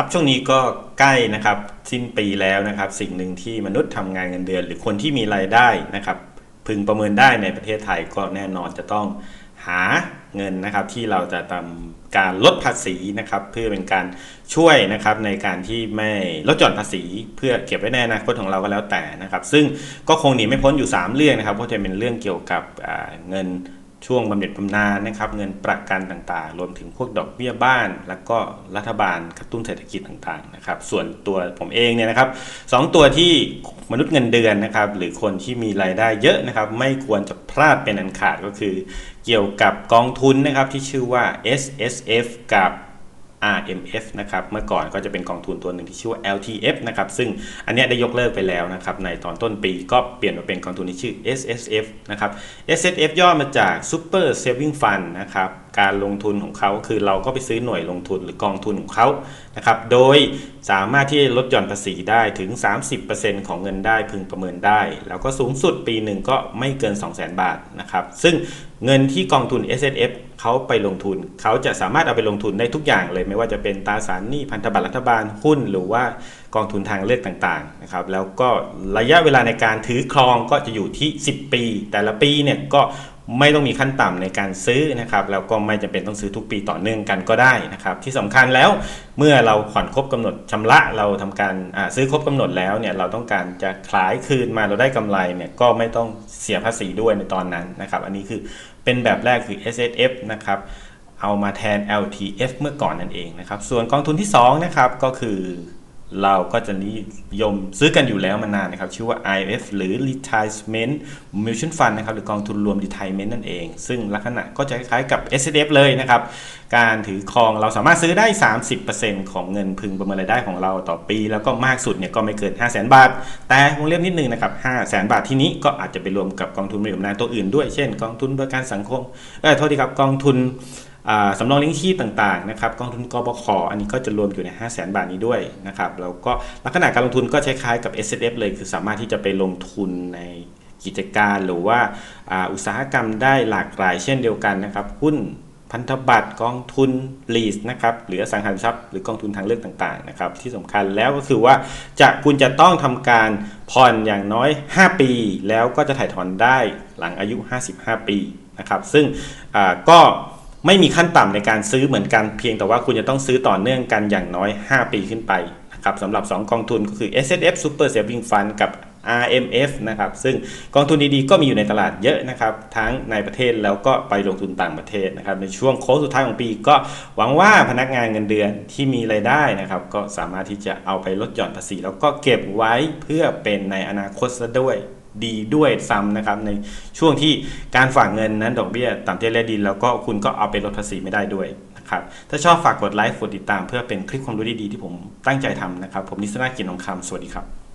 ครับช่วงนี้ก็ใกล้นะครับสิ้นปีแล้วนะครับ สิ่งหนึ่งที่มนุษย์ทำงานเงินเดือน หรือคนที่มีรายได้นะครับ พึงประเมินได้ในประเทศไทยก็แน่นอนจะต้องหาเงินนะครับที่เราจะทำการลดภาษีนะครับ เพื่อเป็นการช่วยนะครับในการที่ไม่ลดหย่อนภาษี เพื่อเก็บไว้ในอนาคตของเราก็แล้วแต่นะครับ ซึ่งก็คงหนีไม่พ้นอยู่ 3 เรื่องนะครับก็จะเป็นเรื่องเกี่ยวกับเงิน ช่วงบำเหน็จบำนาญนะครับ เงินประกันต่างๆ รวมถึงพวกดอกเบี้ยบ้าน แล้วก็รัฐบาลกระตุ้นเศรษฐกิจต่างๆนะครับ ส่วนตัวผมเองเนี่ยนะครับสองตัวที่มนุษย์เงินเดือนนะครับ หรือคนที่มีรายได้เยอะนะครับ ไม่ควรจะพลาดเป็นอันขาดก็คือ เกี่ยวกับกองทุนนะครับที่ชื่อว่า S S F กับ RMF นะครับเมื่อก่อนก็จะเป็นกองทุนตัวหนึ่งที่ชื่อว่า LTF นะครับซึ่งอันนี้ได้ยกเลิกไปแล้วนะครับในตอนต้นปีก็เปลี่ยนมาเป็นกองทุนที่ชื่อ SSF นะครับ SSF ย่อมาจาก Super Saving Fund นะครับการลงทุนของเขาคือเราก็ไปซื้อหน่วยลงทุนหรือกองทุนของเขานะครับโดยสามารถที่จะลดหย่อนภาษีได้ถึง 30%ของเงินได้พึงประเมินได้ แล้วก็สูงสุดปีหนึ่งก็ไม่เกิน 200,000 บาทนะครับซึ่งเงินที่กองทุน S S F เขาไปลงทุน เขาจะสามารถเอาไปลงทุนได้ทุกอย่างเลย ไม่ว่าจะเป็นตราสารหนี้พันธบัตรรัฐบาลหุ้น หรือว่ากองทุนทางเลือกต่างๆนะครับแล้วก็ระยะเวลาในการถือครองก็จะอยู่ที่ 10 ปี แต่ละปีเนี่ยก็ ไม่ต้องมีขั้นต่ำในการซื้อนะครับแล้วก็ไม่จำเป็นต้องซื้อทุกปีต่อเนื่องกันก็ได้นะครับ ที่สำคัญแล้วเมื่อเราผ่อนครบกำหนดชำระเราทำการซื้อครบกำหนดแล้วเนี่ยเราต้องการจะขายคืนมาเราได้กำไรเนี่ยก็ไม่ต้องเสียภาษีด้วยในตอนนั้นนะครับ อันนี้คือเป็นแบบแรกคือ S S F นะครับเอามาแทน L T F เมื่อก่อนนั่นเองนะครับ ส่วนกองทุนที่2นะครับก็คือ เราก็จะนิยมซื้อกันอยู่แล้วมานานนะครับ ชื่อว่า IF หรือ Retirement Mutual Fund นะครับ หรือกองทุนรวม Retirement นั่นเอง ซึ่งลักษณะก็จะคล้ายๆกับ S f เลยนะครับ การถือครองเราสามารถซื้อได้ 30%ของเงินพึงประเมินรายได้ของเราต่อปี แล้วก็มากสุดเนี่ยก็ไม่เกิน 5 0 0 0 0 0 บาท แต่วงเล็บนิดนึงนะครับ 5 0 0 0 0 0 บาทที่นี้ก็อาจจะไปรวมกับกองทุนบำเหน็จบำนาญตัวอื่นด้วย เช่น กองทุนประกันสังคม เออโทษทีครับ กองทุน สำรองเลี้ยงชีพต่างๆนะครับกองทุนกบขอันนี้ก็จะรวมอยู่ใน 5 0 0 0 0 0บาทนี้ด้วยนะครับแล้วก็ลักษณะการลงทุนก็คล้ายๆกับ S F เลยคือสามารถที่จะไปลงทุนในกิจการหรือว่าอุตสาหกรรมได้หลากหลายเช่นเดียวกันนะครับหุ้นพันธบัตรกองทุนลีสนะครับหรืออสังหาริมทรัพย์หรือกองทุนทางเลือกต่างๆนะครับที่สำคัญแล้วก็คือว่าจะคุณจะต้องทำการผ่อนอย่างน้อย 5 ปี แล้วก็จะถ่ายถอนได้หลังอายุ 55 ปีนะครับซึ่งก็ ไม่มีขั้นต่ำในการซื้อเหมือนกันเพียงแต่ว่าคุณจะต้องซื้อต่อเนื่องกันอย่างน้อย 5 ปีขึ้นไปนะครับสำหรับ 2 กองทุนก็คือ S F Super Saving Fund กับ R M F นะครับซึ่งกองทุนดีๆก็มีอยู่ในตลาดเยอะนะครับทั้งในประเทศแล้วก็ไปลงทุนต่างประเทศนะครับในช่วงโค้งสุดท้ายของปีก็หวังว่าพนักงานเงินเดือนที่มีรายได้นะครับก็สามารถที่จะเอาไปลดหย่อนภาษี แล้วก็เก็บไว้เพื่อเป็นในอนาคตซะด้วย ดีด้วยซ้ำนะครับ ในช่วงที่การฝากเงินนั้นดอกเบี้ยต่ำเตี้ยและดี แล้วก็คุณก็เอาไปลดภาษีไม่ได้ด้วยนะครับถ้าชอบฝากกดไลค์กดติดตามเพื่อเป็นคลิปความรู้ดีๆที่ผมตั้งใจทำนะครับ ผมนิสนากินทองคำสวัสดีครับ